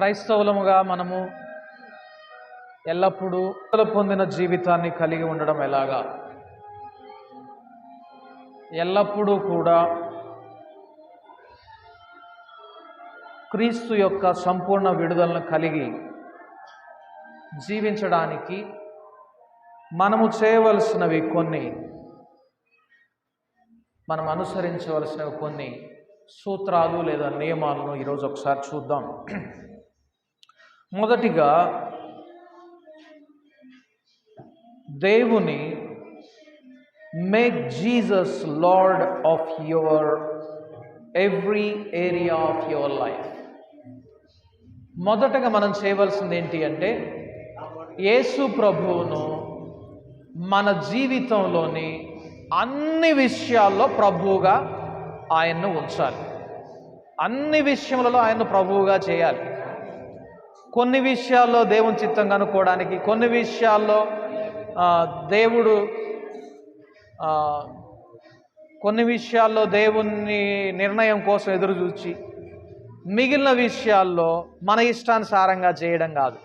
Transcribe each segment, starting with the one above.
క్రైస్తవులముగా మనము ఎల్లప్పుడూ పొందిన జీవితాన్ని కలిగి ఉండడం ఎలాగా? ఎల్లప్పుడూ కూడా క్రీస్తు యొక్క సంపూర్ణ విడుదలను కలిగి జీవించడానికి మనము చేయవలసినవి కొన్ని మనం అనుసరించవలసినవి కొన్ని సూత్రాలు లేదా నియమాలను ఈరోజు ఒకసారి చూద్దాం. మొదటిగా దేవుని make Jesus lord of your every area of your life మొదటగా మనం చేయవలసింది ఏంటి అంటే యేసు ప్రభువును మన జీవితంలోని అన్ని విషయాల్లో ప్రభువుగా ఆయన్ను ఉంచాలి. అన్ని విషయములలో ఆయన్ను ప్రభువుగా చేయాలి. కొన్ని విషయాల్లో దేవుని చిత్తం కనుక్కోవడానికి కొన్ని విషయాల్లో దేవుడు కొన్ని విషయాల్లో దేవుని నిర్ణయం కోసం ఎదురు చూచి మిగిలిన విషయాల్లో మన ఇష్టానుసారంగా చేయడం కాదు.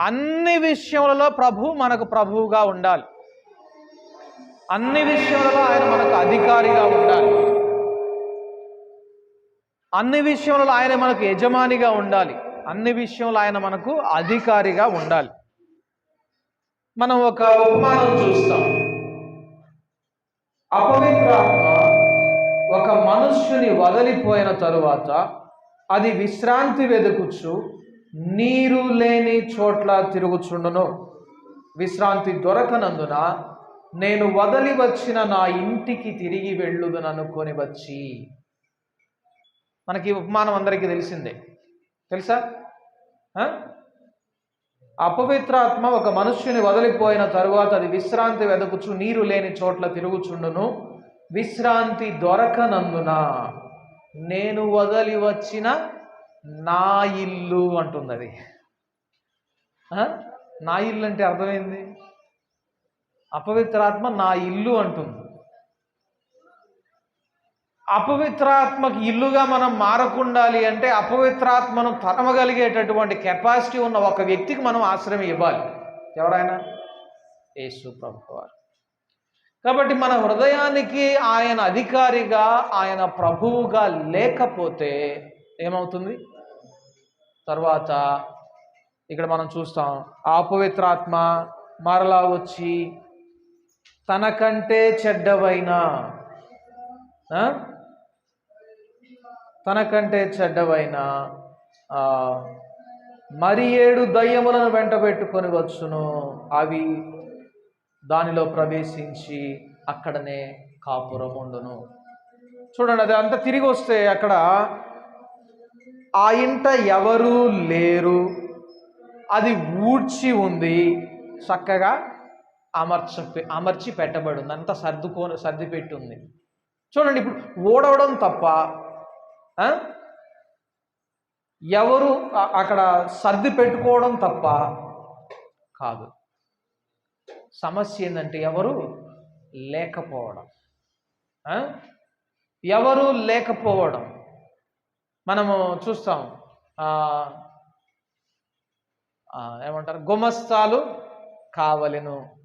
అన్ని విషయములలో ప్రభు మనకు ప్రభువుగా ఉండాలి. అన్ని విషయములలో ఆయన మనకు అధికారిగా ఉండాలి. అన్ని విషయంలో ఆయన మనకు యజమానిగా ఉండాలి. అన్ని విషయంలో ఆయన మనకు అధికారిగా ఉండాలి. మనం ఒక ఉపమానం చూస్తాం. అపవిత్రాత్మ ఒక మనుష్యుని వదిలిపోయిన తరువాత అది విశ్రాంతి వెదుకుచు నీరు లేని చోట్ల తిరుగుచుండును. విశ్రాంతి దొరకనందున నేను వదిలి వచ్చిన నా ఇంటికి తిరిగి వెళ్ళుదననుకొని వచ్చి. మనకి ఉపమానం అందరికీ తెలిసిందే. తెలుసా? అపవిత్రాత్మ ఒక మనుష్యుని వదిలిపోయిన తరువాత అది విశ్రాంతి వెదకుచు నీరు లేని చోట్ల తిరుగుచుండును. విశ్రాంతి దొరకనందున నేను వదిలి వచ్చిన నా ఇల్లు అంటుంది అది నా ఇల్లు అంటే అర్థమైంది? అపవిత్రాత్మ నా ఇల్లు అంటుంది. అపవిత్రాత్మకి ఇల్లుగా మనం మారకుండాలి అంటే అపవిత్రాత్మను తరమగలిగేటటువంటి కెపాసిటీ ఉన్న ఒక వ్యక్తికి మనం ఆశ్రయం ఇవ్వాలి. ఎవరైనా యేసు ప్రభు వారు. కాబట్టి మన హృదయానికి ఆయన అధికారిగా ఆయన ప్రభువుగా లేకపోతే ఏమవుతుంది? తర్వాత ఇక్కడ మనం చూస్తాం ఆ అపవిత్రాత్మ మరలా వచ్చి తనకంటే చెడ్డవైన తనకంటే చెడ్డవైన మరి ఏడు దయ్యములను వెంట పెట్టుకొని వచ్చును. అవి దానిలో ప్రవేశించి అక్కడనే కాపురం ఉండును. చూడండి అది అంతా తిరిగి వస్తే అక్కడ ఆ ఇంట ఎవరూ లేరు. అది ఊడ్చి ఉంది. చక్కగా అమర్చ అమర్చి పెట్టబడి ఉంది. అంతా సర్దుకొని సర్ది పెట్టి ఉంది. చూడండి ఇప్పుడు ఓడవడం తప్ప ఎవరు అక్కడ సర్ది పెట్టుకోవడం తప్ప కాదు. సమస్య ఏంటంటే ఎవరు లేకపోవడం. ఎవరు లేకపోవడం. మనము చూస్తాం. ఏమంటారు? గుమస్తాలు కావలెను.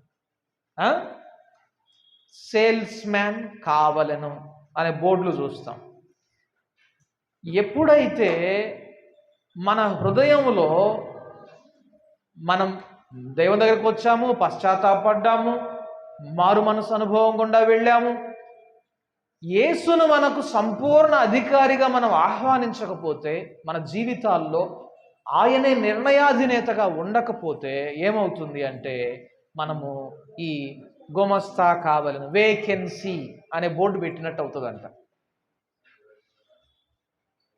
సేల్స్ మ్యాన్ కావలెను అనే బోర్డులు చూస్తాం. ఎప్పుడైతే మన హృదయంలో మనం దైవం దగ్గరకు వచ్చాము పశ్చాత్తాపడ్డాము మారు మనసు అనుభవం గుండా వెళ్ళాము యేసును మనకు సంపూర్ణ అధికారిగా మనం ఆహ్వానించకపోతే మన జీవితాల్లో ఆయనే నిర్ణయాధినేతగా ఉండకపోతే ఏమవుతుంది అంటే మనము ఈ గుమస్తా కావలను వేకెన్సీ అనే బోర్డు పెట్టినట్టు అవుతుందంట.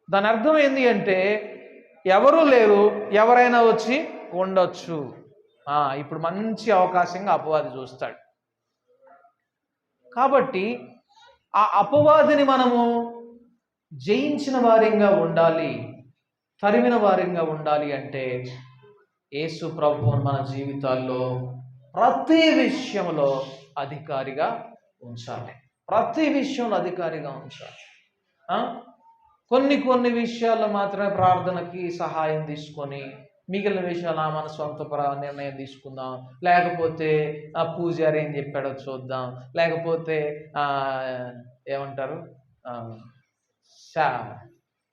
దాని అర్థం ఏంటి అంటే ఎవరు లేరు ఎవరైనా వచ్చి ఉండొచ్చు. ఇప్పుడు మంచి అవకాశంగా అపవాది చూస్తాడు. కాబట్టి ఆ అపవాదిని మనము జయించిన వారిగా ఉండాలి తరిమిన వారిగా ఉండాలి అంటే యేసు ప్రభువును మన జీవితాల్లో ప్రతి విషయంలో అధికారిగా ఉంచాలి. ప్రతి విషయంలో అధికారిగా ఉంచాలి. కొన్ని కొన్ని విషయాల్లో మాత్రమే ప్రార్థనకి సహాయం తీసుకొని మిగిలిన విషయాలు మన సొంత నిర్ణయం తీసుకుందాం. లేకపోతే ఆ పూజారి ఏం చెప్పాడో చూద్దాం. లేకపోతే ఏమంటారు? శా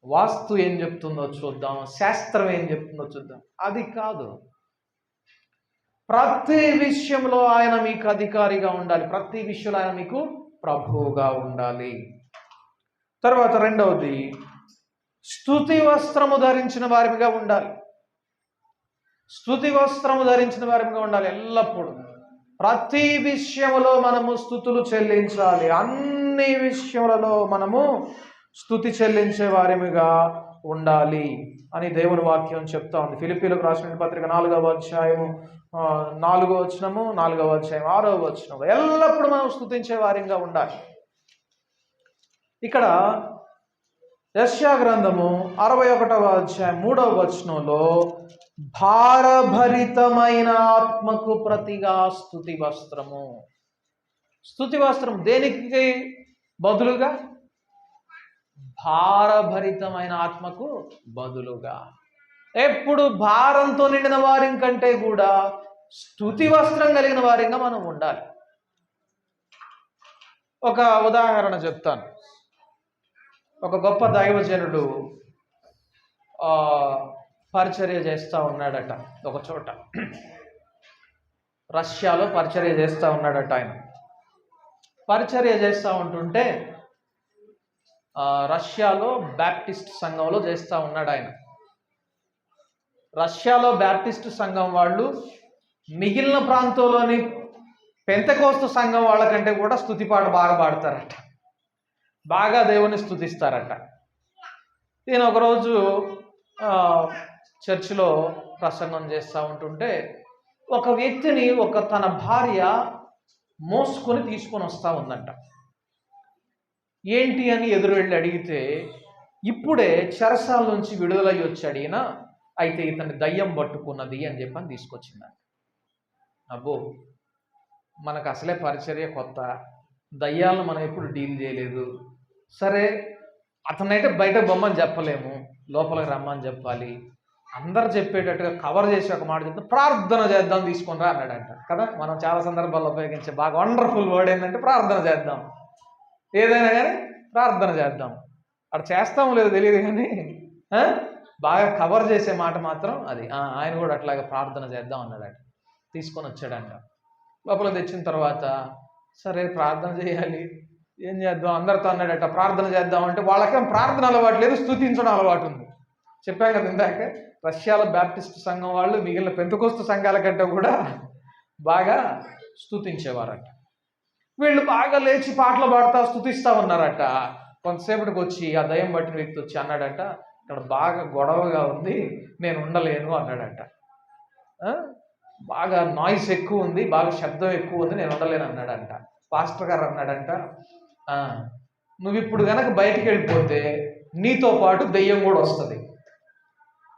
వాస్తు ఏం చెప్తుందో చూద్దాం. శాస్త్రం ఏం చెప్తుందో చూద్దాం. అది కాదు. ప్రతి విషయంలో ఆయన మీకు అధికారిగా ఉండాలి. ప్రతి విషయంలో ఆయన మీకు ప్రభువుగా ఉండాలి. తర్వాత రెండవది స్థుతి వస్త్రము ధరించిన వారిగా ఉండాలి. స్థుతి వస్త్రము ధరించిన వారిగా ఉండాలి ఎల్లప్పుడూ. ప్రతి విషయములో మనము స్థుతులు చెల్లించాలి. అన్ని విషయములలో మనము స్థుతి చెల్లించే వారిగా ఉండాలి అని దేవుని వాక్యం చెప్తా ఉంది. ఫిలిపీలకు రాసిన పత్రిక నాలుగవ అధ్యాయము నాలుగో నాలుగవ వచనము నాలుగవ అధ్యాయం ఆరవ వచనము. ఎల్లప్పుడూ మనం స్థుతించే వారిగా ఉండాలి. ఇక్కడ యశ్యా గ్రంథము అరవై ఒకటవ అధ్యాయం మూడవ వచనంలో భారభరితమైన ఆత్మకు ప్రతిగా స్థుతి వస్త్రము. స్థుతి వస్త్రం దేనికి బదులుగా? భారభరితమైన ఆత్మకు బదులుగా. ఎప్పుడు భారంతో నిండిన వారి కంటే కూడా స్థుతి వస్త్రం కలిగిన వారిగా మనం ఉండాలి. ఒక ఉదాహరణ చెప్తాను. ఒక గొప్ప దైవజనుడు పరిచర్య చేస్తూ ఉన్నాడట ఒక చోట. రష్యాలో పరిచర్య చేస్తూ ఉన్నాడట ఆయన. పరిచర్య చేస్తూ ఉంటుంటే రష్యాలో బ్యాప్టిస్ట్ సంఘంలో చేస్తూ ఉన్నాడు ఆయన. రష్యాలో బ్యాప్టిస్ట్ సంఘం వాళ్ళు మిగిలిన ప్రాంతంలోని పెంతకోస్తు సంఘం వాళ్ళకంటే కూడా స్థుతిపాట బాగా పాడతారట. బాగా దేవుని స్థుతిస్తారట నేను ఒకరోజు చర్చిలో ప్రసంగం చేస్తూ ఉంటుంటే ఒక వ్యక్తిని ఒక తన భార్య మోసుకొని తీసుకొని వస్తూ ఉందంట. ఏంటి అని ఎదురు వెళ్ళి అడిగితే ఇప్పుడే చెరసాల నుంచి విడుదలయ్యి వచ్చాడు ఈయన అయితే ఇతని దయ్యం పట్టుకున్నది అని చెప్పని తీసుకొచ్చిందంట. అబ్బో! మనకు అసలే పరిచర్య కొత్త. దయ్యాలను మనం ఎప్పుడు డీల్ చేయలేదు. సరే అతనైతే బయట బొమ్మని చెప్పలేము లోపలికి రమ్మని చెప్పాలి. అందరు చెప్పేటట్టుగా కవర్ చేసి ఒక మాట చెప్తే ప్రార్థన చేద్దాం తీసుకుని రా అన్నాడంట. కదా? మనం చాలా సందర్భాల్లో ఉపయోగించే బాగా వండర్ఫుల్ వర్డ్ ఏంటంటే ప్రార్థన చేద్దాం. ఏదైనా కానీ ప్రార్థన చేద్దాం. అక్కడ చేస్తాము లేదో తెలియదు కానీ బాగా కవర్ చేసే మాట మాత్రం అది. ఆయన కూడా అట్లాగే ప్రార్థన చేద్దాం అన్నాడట. తీసుకొని వచ్చాడంట. లోపల తెచ్చిన తర్వాత సరే ప్రార్థన చేయాలి. ఏం చేద్దాం? అందరితో అన్నాడట ప్రార్థన చేద్దాం అంటే వాళ్ళకేం ప్రార్థన అలవాటు లేదు స్థుతించడం అలవాటు ఉంది. చెప్పాం కదా ఇందాక రష్యాలో బ్యాప్టిస్ట్ సంఘం వాళ్ళు మిగిలిన పెంతకోస్తు సంఘాల కంటే కూడా బాగా స్థుతించేవారట వీళ్ళు బాగా లేచి పాటలు పాడుతా స్థుతిస్తా ఉన్నారట. కొంతసేపటికి వచ్చి ఆ దయం పట్టిన వ్యక్తి వచ్చి అన్నాడట ఇక్కడ బాగా గొడవగా ఉంది నేను ఉండలేను అన్నాడట. బాగా నాయిస్ ఎక్కువ ఉంది బాగా శబ్దం ఎక్కువ ఉంది నేను ఉండలేను అన్నాడంట. పాస్టర్ గారు అన్నాడంట నువ్వు ఇప్పుడు కనుక బయటికి వెళ్ళిపోతే నీతో పాటు దయ్యం కూడా వస్తుంది.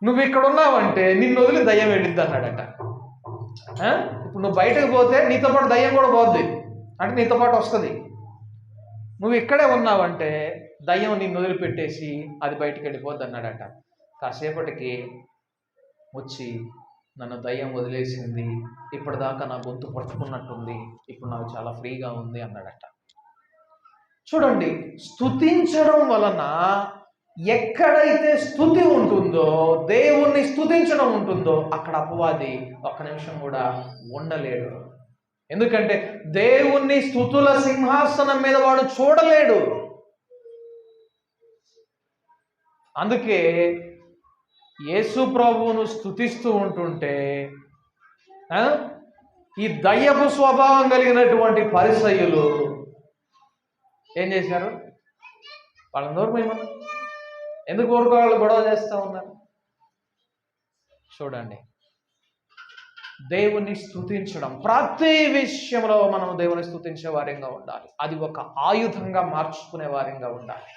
నువ్వు ఇక్కడ ఉన్నావంటే నిన్ను వదిలి దయ్యం వెళ్ళిద్ది అన్నాడట. ఇప్పుడు నువ్వు బయటకు పోతే నీతో పాటు దయ్యం కూడా పోద్ది. అంటే నీతో పాటు వస్తుంది. నువ్వు ఇక్కడే ఉన్నావంటే దయ్యం నిన్ను వదిలిపెట్టేసి అది బయటికి వెళ్ళిపోద్ది అన్నాడట. కాసేపటికి వచ్చి నన్ను దయ్యం వదిలేసింది. ఇప్పటిదాకా నా గొంతు పట్టుకున్నట్టుంది. ఇప్పుడు నాకు చాలా ఫ్రీగా ఉంది అన్నాడట. చూడండి స్థుతించడం వలన ఎక్కడైతే స్థుతి ఉంటుందో దేవుణ్ణి స్థుతించడం ఉంటుందో అక్కడ అపవాది ఒక్క నిమిషం కూడా ఉండలేడు. ఎందుకంటే దేవుణ్ణి స్థుతుల సింహాసనం మీద వాడు చూడలేడు. అందుకే యేసు ప్రభువును స్థుతిస్తూ ఉంటుంటే ఈ దయ్యపు స్వభావం కలిగినటువంటి పరిసయ్యులు ఏం చేశారు వాళ్ళని నోరుమేమో ఎందుకు ఊరుకోవాళ్ళు గొడవ చేస్తూ ఉన్నారు? చూడండి. దేవుని స్తుతించడం. ప్రతి విషయంలో మనం దేవుని స్థుతించే వారంగా ఉండాలి. అది ఒక ఆయుధంగా మార్చుకునే వారంగా ఉండాలి.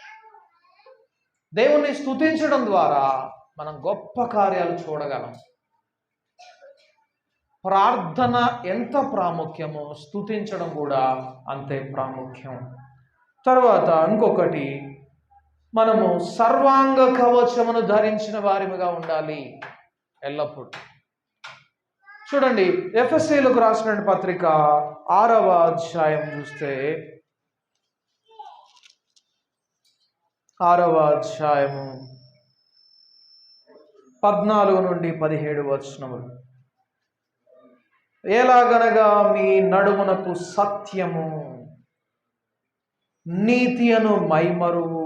దేవుణ్ణి స్తుతించడం ద్వారా మనం గొప్ప కార్యాలు చూడగలం. ప్రార్థన ఎంత ప్రాముఖ్యమో స్తుతించడం కూడా అంతే ప్రాముఖ్యం. తర్వాత ఇంకొకటి మనము సర్వాంగ కవచమును ధరించిన వారిగా ఉండాలి ఎల్లప్పుడూ. చూడండి ఎఫ్ఎస్సీలకు రాసిన పత్రిక ఆరవ అధ్యాయం చూస్తే ఆరవ అధ్యాయము పద్నాలుగు నుండి పదిహేడు వచనములు. ఎలాగనగా మీ నడుమునకు సత్యము? నీతియను మైమరువు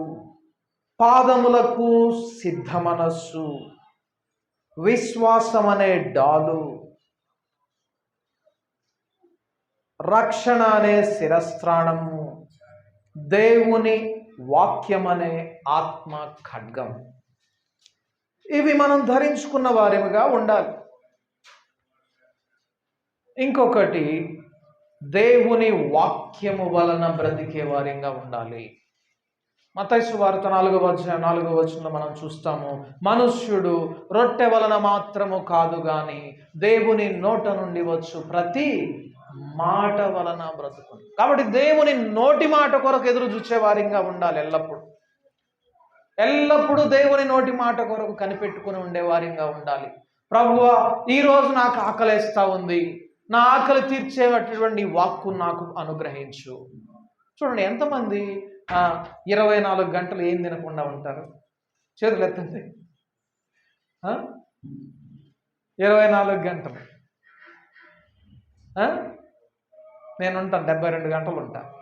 పాదములకు సిద్ధ మనస్సు విశ్వాసమనే డాలు రక్షణ అనే శిరస్త్రాణము దేవుని వాక్యమనే ఆత్మ ఖడ్గం. ఇవి మనం ధరించుకున్న వారిగా ఉండాలి. ఇంకొకటి దేవుని వాక్యము వలన బ్రతికే వారిగా ఉండాలి. మతైసు వార్త నాలుగవ వచ్చిన నాలుగవ వచనంలో మనం చూస్తాము మనుష్యుడు రొట్టె వలన మాత్రము కాదు గాని దేవుని నోట నుండి వచ్చు ప్రతి మాట వలన బ్రతుకు కాబట్టి దేవుని నోటి మాట కొరకు ఎదురు చూచే వారిగా ఉండాలి ఎల్లప్పుడూ. ఎల్లప్పుడూ దేవుని నోటి మాట కొరకు కనిపెట్టుకుని ఉండే వారిగా ఉండాలి. ప్రభువ ఈరోజు నాకు ఆకలేస్తా ఉంది. నా ఆకలి తీర్చేటటువంటి వాక్కు నాకు అనుగ్రహించు. చూడండి ఎంతమంది ఇరవై నాలుగు గంటలు ఏం తినకుండా ఉంటారు? చేతులు ఎత్తండి. ఇరవై నాలుగు గంటలు. నేను ఉంటాను డెబ్బై రెండు గంటలు ఉంటా.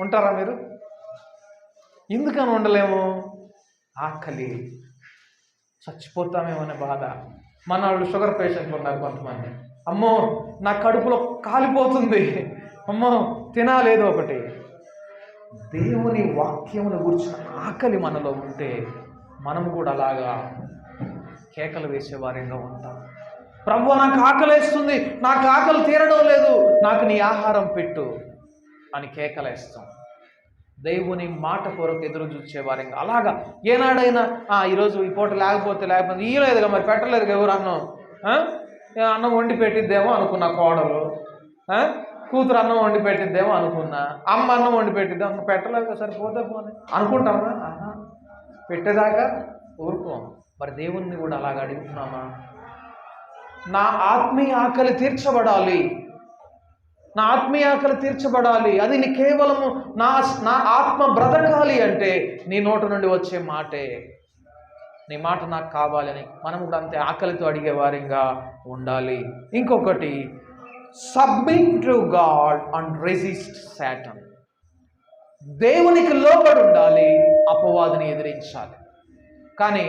ఉంటారా మీరు? ఎందుకని ఉండలేము? ఆకలి. చచ్చిపోతామేమో అనే బాధ. మన వాళ్ళు షుగర్ పేషెంట్లు ఉన్నారు కొంతమంది. అమ్మో నా కడుపులో కాలిపోతుంది. అమ్మో తినాలేదు ఒకటి. దేవుని వాక్యమును గురించిన ఆకలి మనలో ఉంటే మనం కూడా అలాగా కేకలు వేసేవారిగా ఉంటాం. ప్రభు నాకు ఆకలేస్తుంది నాకు ఆకలి తీరడం లేదు. నాకు నీ ఆహారం పెట్టు అని కేకలేస్తాం దేవుని మాట కొరకు ఎదురు చూసే వారిగా అలాగా ఏనాడైనా ఈరోజు ఈ పూట లేకపోతే లేకపోతే ఇయ్యలేదుగా మరి పెట్టలేదు ఎవరు అన్నం? అన్నం వండి పెట్టిద్దేమో అనుకున్నా కోడలు. కూతురు అన్నం వండి పెట్టిద్దేమో అనుకున్నా. అమ్మ అన్నం వండి పెట్టిద్దాం పెట్టలేదు సరే సరిపోతే పోనీ. అనుకుంటామా పెట్టేదాకా ఊరుకోం. మరి దేవుణ్ణి కూడా అలాగ అడుగుతున్నామా? నా ఆత్మీయ ఆకలి తీర్చబడాలి. నా ఆత్మీయ ఆకలి తీర్చబడాలి. అది నీ కేవలము నా నా ఆత్మ బ్రతకాలి అంటే నీ నోటి నుండి వచ్చే మాటే. నీ మాట నాకు కావాలని మనం కూడా అంతే ఆకలితో అడిగే వారిగా ఉండాలి. ఇంకొకటి submit to God and resist Satan దేవునికి లోబడి ఉండాలి అపవాదిని ఎదిరించాలి. కానీ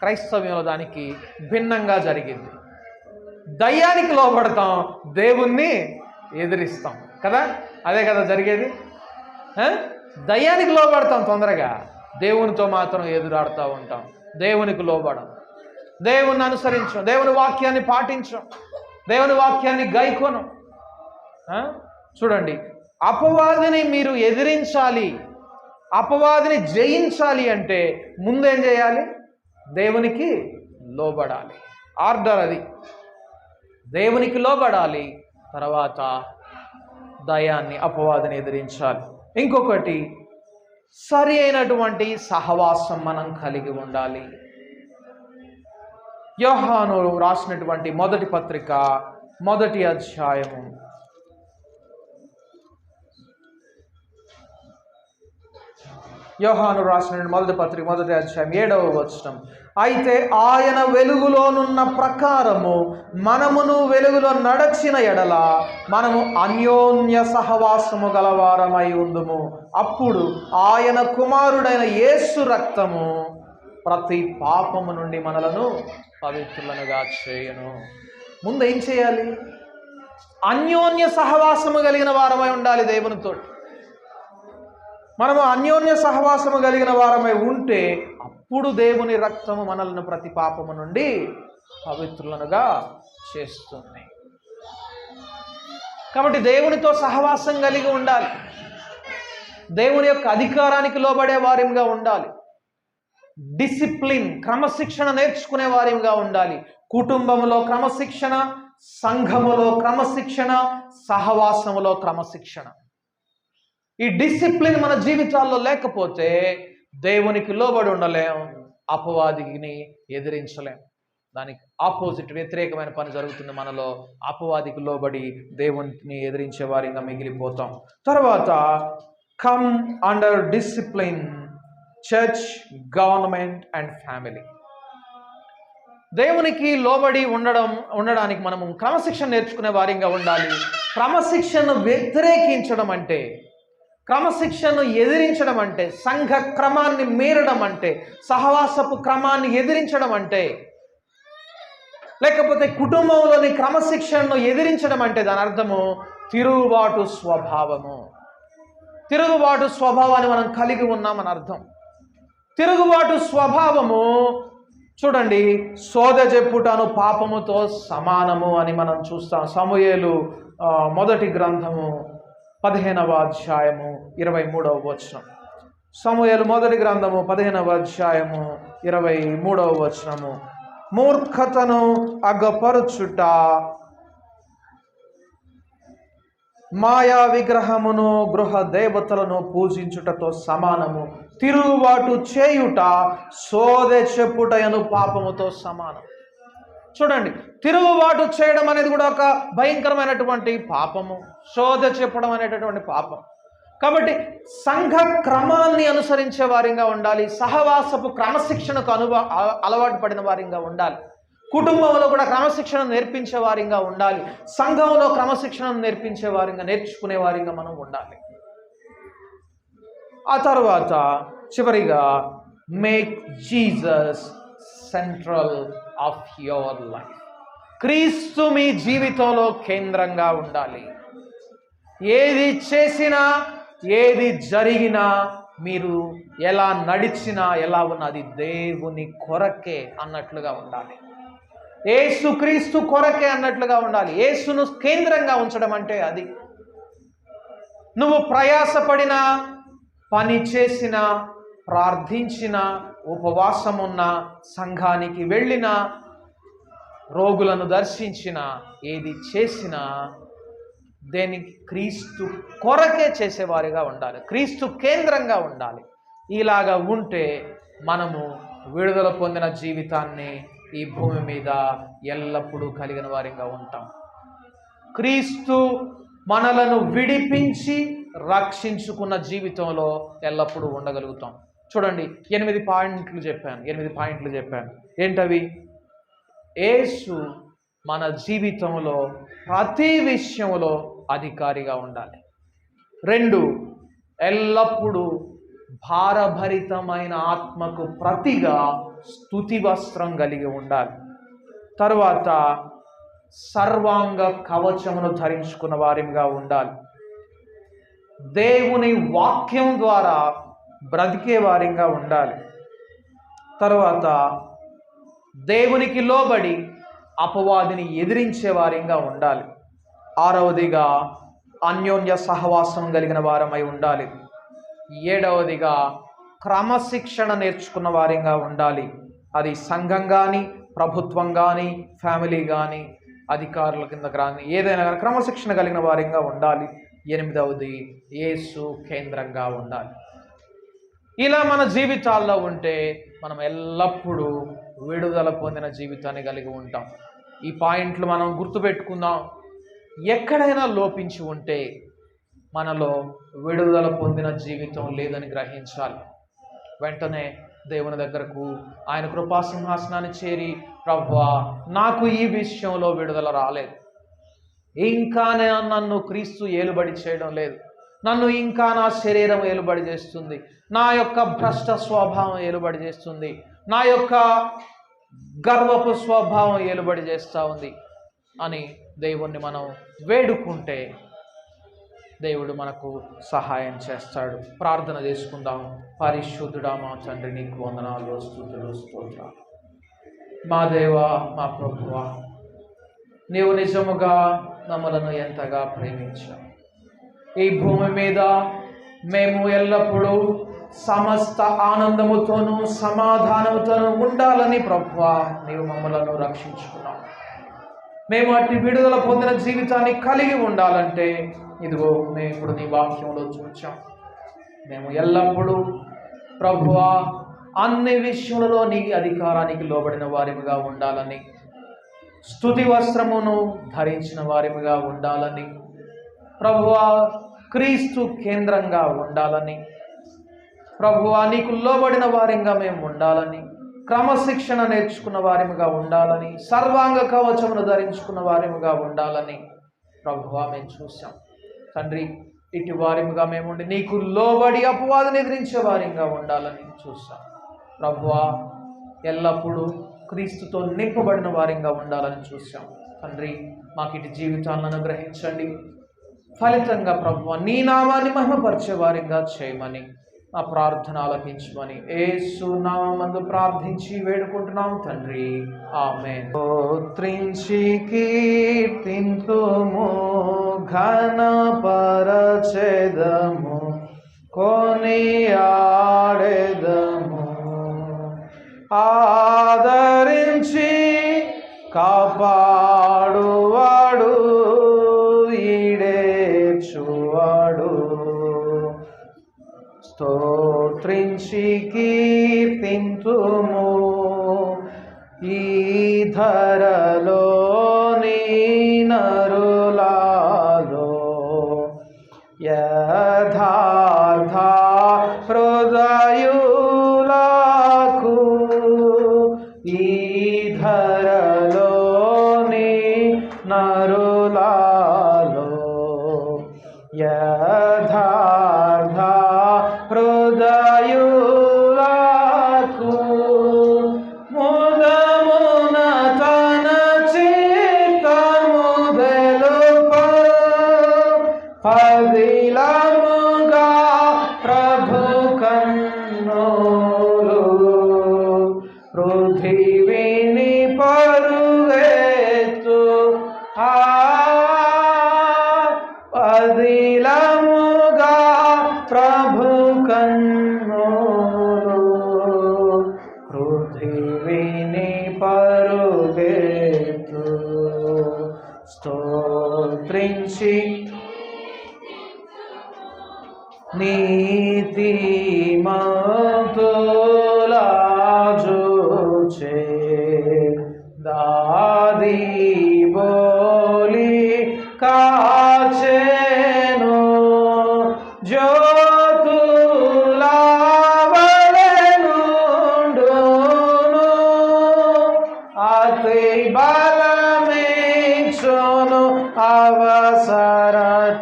క్రైస్తవ్యంలో దానికి భిన్నంగా జరిగింది. దయ్యానికి లోబడతాం దేవుణ్ణి ఎదిరిస్తాం. కదా? అదే కదా జరిగేది? దయ్యానికి లోబడతాం తొందరగా. దేవునితో మాత్రం ఎదురాడుతూ ఉంటాం. దేవునికి లోబడం. దేవుణ్ణి అనుసరించం. దేవుని వాక్యాన్ని పాటించం. దేవుని వాక్యాన్ని గైకొనం. చూడండి. అపవాదిని మీరు ఎదిరించాలి. అపవాదిని జయించాలి అంటే ముందేం చేయాలి? దేవునికి లోబడాలి. ఆర్డర్ అది. దేవునికి లోబడాలి. తర్వాత దయాన్ని అపవాదిని ఎదిరించాలి. ఇంకొకటి సరి అయినటువంటి సహవాసం మనం కలిగి ఉండాలి. యోహాను రాసినటువంటి మొదటి పత్రిక మొదటి అధ్యాయము. యోహాను రాసిన మొదటి పత్రిక మొదటి అధ్యాయం ఏడవ వచనం. అయితే ఆయన వెలుగులోనున్న ప్రకారము మనమును వెలుగులో నడచిన ఎడల మనము అన్యోన్య సహవాసము గలవారమై ఉందుము. అప్పుడు ఆయన కుమారుడైన యేసు రక్తము ప్రతి పాపము నుండి మనలను పవిత్రులనుగా చేయను. ముందు ఏం చేయాలి? అన్యోన్య సహవాసము కలిగిన వారమై ఉండాలి దేవునితో మనము అన్యోన్య సహవాసము కలిగిన వారమై ఉంటే ఇప్పుడు దేవుని రక్తము మనల్ని ప్రతి పాపము నుండి పవిత్రులనుగా చేస్తుంది. కాబట్టి దేవునితో సహవాసం కలిగి ఉండాలి. దేవుని యొక్క అధికారానికి లోబడే వారిగా ఉండాలి. డిసిప్లిన్ క్రమశిక్షణ నేర్చుకునే వారిగా ఉండాలి. కుటుంబంలో క్రమశిక్షణ సంఘములో క్రమశిక్షణ సహవాసములో క్రమశిక్షణ. ఈ డిసిప్లిన్ మన జీవితాల్లో లేకపోతే దేవునికి లోబడి ఉండలేం అపవాదిని ఎదిరించలేం. దానికి ఆపోజిట్ వ్యతిరేకమైన పని జరుగుతుంది మనలో. అపవాదికి లోబడి దేవుని ఎదిరించే వారిగా మిగిలిపోతాం. తర్వాత come under discipline church government and family దేవునికి లోబడి ఉండడం ఉండడానికి మనము క్రమశిక్షణ నేర్చుకునే వారిగా ఉండాలి. క్రమశిక్షణను వ్యతిరేకించడం అంటే క్రమశిక్షను ఎదిరించడం అంటే సంఘ క్రమాన్ని మీరడం అంటే సహవాసపు క్రమాన్ని ఎదిరించడం అంటే లేకపోతే కుటుంబంలోని క్రమశిక్షణను ఎదిరించడం అంటే దాని అర్థము తిరుగుబాటు స్వభావము. తిరుగుబాటు స్వభావాన్ని మనం కలిగి ఉన్నామని అర్థం. తిరుగుబాటు స్వభావము చూడండి సోద చెప్పుటను పాపముతో సమానము అని మనం చూస్తాం. సమూయేలు మొదటి గ్రంథము పదిహేనవ అధ్యాయము ఇరవై మూడవ వచనం. సమూహలు మొదటి గ్రంథము పదిహేనవ అధ్యాయము ఇరవై మూడవ వచనము. మూర్ఖతను అగపరుచుట మాయా విగ్రహమును గృహ దేవతలను పూజించుటతో సమానము. తిరుగుబాటు చేయుట సోదె చెప్పుటయను పాపముతో సమానం. చూడండి తిరుగుబాటు చేయడం అనేది కూడా ఒక భయంకరమైనటువంటి పాపము శోధ చెప్పడం అనేటటువంటి పాపం. కాబట్టి సంఘ క్రమాన్ని అనుసరించే వారిగా ఉండాలి సహవాసపు క్రమశిక్షణకు అనుభవ అలవాటు పడిన వారిగా ఉండాలి. కుటుంబంలో కూడా క్రమశిక్షణ నేర్పించే వారిగా ఉండాలి సంఘంలో క్రమశిక్షణను నేర్పించే వారిగా నేర్చుకునే వారిగా మనం ఉండాలి. ఆ తర్వాత చివరిగా make Jesus central of your life క్రీస్తు మీ జీవితంలో కేంద్రంగా ఉండాలి. ఏది చేసినా ఏది జరిగినా మీరు ఎలా నడిచినా ఎలా ఉన్నది దేవుని కొరకే అన్నట్లుగా ఉండాలి. ఏసు క్రీస్తు కొరకే అన్నట్లుగా ఉండాలి. ఏసును కేంద్రంగా ఉంచడం అంటే అది. నువ్వు ప్రయాసపడినా పని చేసినా ప్రార్థించిన ఉపవాసమున్న సంఘానికి వెళ్ళిన రోగులను దర్శించిన ఏది చేసినా దేనికి క్రీస్తు కొరకే చేసేవారిగా ఉండాలి. క్రీస్తు కేంద్రంగా ఉండాలి. ఇలాగా ఉంటే మనము విడుదల పొందిన జీవితాన్ని ఈ భూమి మీద ఎల్లప్పుడూ కలిగిన వారిగా ఉంటాం. క్రీస్తు మనలను విడిపించి రక్షించుకున్న జీవితంలో ఎల్లప్పుడూ ఉండగలుగుతాం. చూడండి ఎనిమిది పాయింట్లు చెప్పాను ఎనిమిది పాయింట్లు చెప్పాను. ఏంటవి? ఏసు మన జీవితంలో ప్రతి విషయంలో అధికారిగా ఉండాలి. రెండు ఎల్లప్పుడూ భారభరితమైన ఆత్మకు ప్రతిగా స్తుతి వస్త్రం కలిగి ఉండాలి. తర్వాత సర్వాంగ కవచమును ధరించుకున్న వారిగా ఉండాలి. దేవుని వాక్యం ద్వారా బ్రతికే వారిగా ఉండాలి. తర్వాత దేవునికి లోబడి అపవాదిని ఎదిరించే వారిగా ఉండాలి. ఆరవదిగా అన్యోన్య సహవాసం కలిగిన వారమై ఉండాలి. ఏడవదిగా క్రమశిక్షణ నేర్చుకున్న వారిగా ఉండాలి. అది సంఘం కానీ ప్రభుత్వం కానీ ఫ్యామిలీ కానీ అధికారుల కింద కానీ ఏదైనా కానీ క్రమశిక్షణ కలిగిన వారిగా ఉండాలి. ఎనిమిదవది ఏసు కేంద్రంగా ఉండాలి. ఇలా మన జీవితాల్లో ఉంటే మనం ఎల్లప్పుడూ విడుదల పొందిన జీవితాన్ని కలిగి ఉంటాం. ఈ పాయింట్లు మనం గుర్తుపెట్టుకుందాం. ఎక్కడైనా లోపించి ఉంటే మనలో విడుదల పొందిన జీవితం లేదని గ్రహించాలి. వెంటనే దేవుని దగ్గరకు ఆయన కృపాసింహాసనాన్ని చేరి ప్రవ్వా నాకు ఈ విషయంలో విడుదల రాలేదు. ఇంకా నన్ను క్రీస్తు ఏలుబడి చేయడం లేదు. నన్ను ఇంకా నా శరీరం ఏలుబడి చేస్తుంది. నా యొక్క భ్రష్ట స్వభావం ఏలుబడి చేస్తుంది. నా యొక్క గర్వపు స్వభావం ఏలుబడి చేస్తూ ఉంది అని దేవుణ్ణి మనం వేడుకుంటే దేవుడు మనకు సహాయం చేస్తాడు. ప్రార్థన చేసుకుందాం. పరిశుద్ధుడా మా తండ్రి నీకు వందనాలు స్థుతులు స్తోత్ర మా దేవ మా ప్రభువ నీవు నిజముగా మమ్మలను ఎంతగా ప్రేమించావు. ఈ భూమి మీద మేము ఎల్లప్పుడూ సమస్త ఆనందముతోనూ సమాధానముతోనూ ఉండాలని ప్రభు నీవు మమ్మలను రక్షించుకున్నావు. మేము అట్టి విడుదల పొందిన జీవితాన్ని కలిగి ఉండాలంటే ఇదిగో మేము ఇప్పుడు నీ వాక్యంలో చూచాం. మేము ఎల్లప్పుడూ ప్రభువా అన్ని విషయములలో నీ అధికారానికి లోబడిన వారిగా ఉండాలని స్తుతి వస్త్రమును ధరించిన వారిగా ఉండాలని ప్రభువ క్రీస్తు కేంద్రంగా ఉండాలని. ప్రభువ నీకు లోబడిన వారిగా మేము ఉండాలని. క్రమశిక్షణ నేర్చుకున్న వారిగా ఉండాలని. సర్వాంగ కవచమును ధరించుకున్న వారిగా ఉండాలని ప్రభువ మేము చూసాం తండ్రి ఇటు వారిగా మేము ఉండి నీకు లోబడి అపవాదం ఎదిరించే వారిగా ఉండాలని చూసాం ప్రభువ ఎల్లప్పుడూ క్రీస్తుతో నింపబడిన వారిగా ఉండాలని చూసాం తండ్రి మాకు ఇటు జీవితాలను అనుగ్రహించండి. ఫలితంగా ప్రభు నీ నామాన్ని మహిమపరిచే వారిగా చేయమని ఆ ప్రార్థన ఆలపించమని ఏసు నామందు ప్రార్థించి వేడుకుంటున్నాం తండ్రి. ఆమె స్తోత్రించి కీర్తింతుము ఘనపరచెదము కొని ఆడెదము ఆదరించి కాపాడువా స్తోత్రించి కీర్తించుము ఈ ధరలోని నరు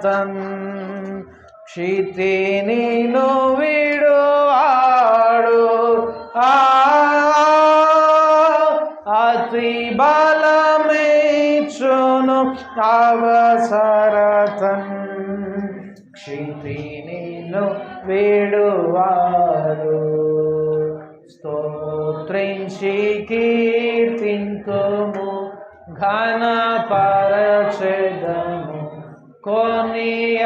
తన్ క్షితిని విడువాడు అతి బలమేచును అవసరతన్. క్షితిని విడువాడు స్తోత్రించి కీర్తింతుము ఘనపరచెదము కొని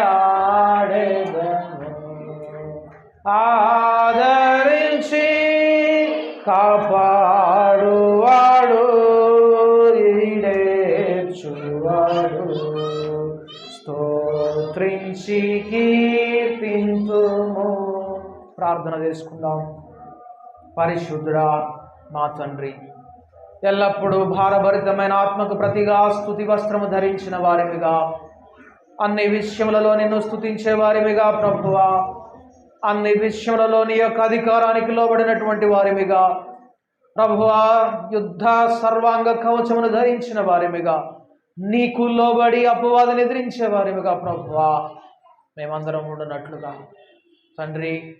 ఆదరించి కాపాడువాడు ఈడేచువాడు స్తోత్రించి కీర్తింతుము. ప్రార్థన చేసుకుందాం. పరిశుద్ధుడా మా తండ్రి ఎల్లప్పుడూ భారభరితమైన ఆత్మకు ప్రతిగా స్థుతి వస్త్రము ధరించిన వారిగా అన్ని విషయములలో నిన్ను స్థుతించే వారిమిగా ప్రభువా. అన్ని విషయములలో నీ యొక్క అధికారానికి లోబడినటువంటి వారిమిగా ప్రభువా. యుద్ధ సర్వాంగ కవచమును ధరించిన వారిమిగా నీకు లోబడి అపవాదిని ఎదిరించే వారిమిగా ప్రభువా. మేమందరం ఉండునట్లుగా. తండ్రి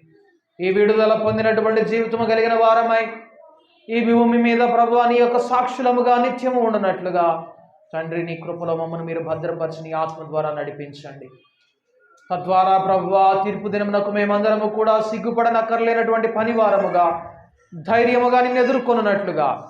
ఈ విడుదల పొందినటువంటి జీవితము కలిగిన వారమై ఈ భూమి మీద ప్రభు నీ యొక్క సాక్షులముగా నిత్యము ఉండనట్లుగా. తండ్రి నీ కృపలో మమ్మల్ని మీరు భద్రపరిచి నీ ఆత్మ ద్వారా నడిపించండి. తద్వారా ప్రభు తీర్పు దినమునకు మేమందరము కూడా సిగ్గుపడనక్కర్లేనటువంటి పనివారముగా ధైర్యముగా నిన్ను ఎదుర్కొనున్నట్లుగా.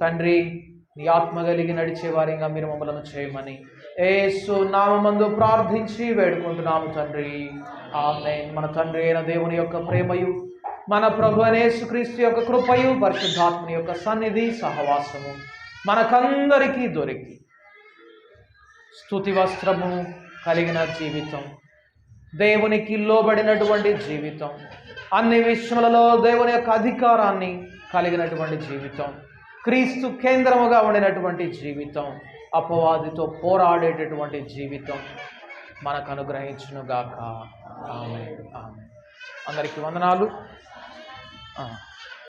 తండ్రి నీ ఆత్మ కలిగి నడిచే వారిగా మీరు మమ్మలను చేయమని ఏసు నామందు ప్రార్థించి వేడుకుంటున్నాము తండ్రి. ఆమె మన తండ్రి అయిన దేవుని యొక్క ప్రేమయు మన ప్రభు క్రీస్తు యొక్క కృపయు పరిశుద్ధాత్మని యొక్క సన్నిధి సహవాసము మనకందరికీ దొరికి స్థుతి వస్త్రము కలిగిన జీవితం. దేవునికి లోబడినటువంటి జీవితం. అన్ని విషయములలో దేవుని యొక్క అధికారాన్ని కలిగినటువంటి జీవితం. క్రీస్తు కేంద్రముగా ఉండినటువంటి జీవితం. అపవాదితో పోరాడేటటువంటి జీవితం. మనకు అనుగ్రహించునుగాక. ఆమె ఆమె అందరికీ వందనాలు. ఆ.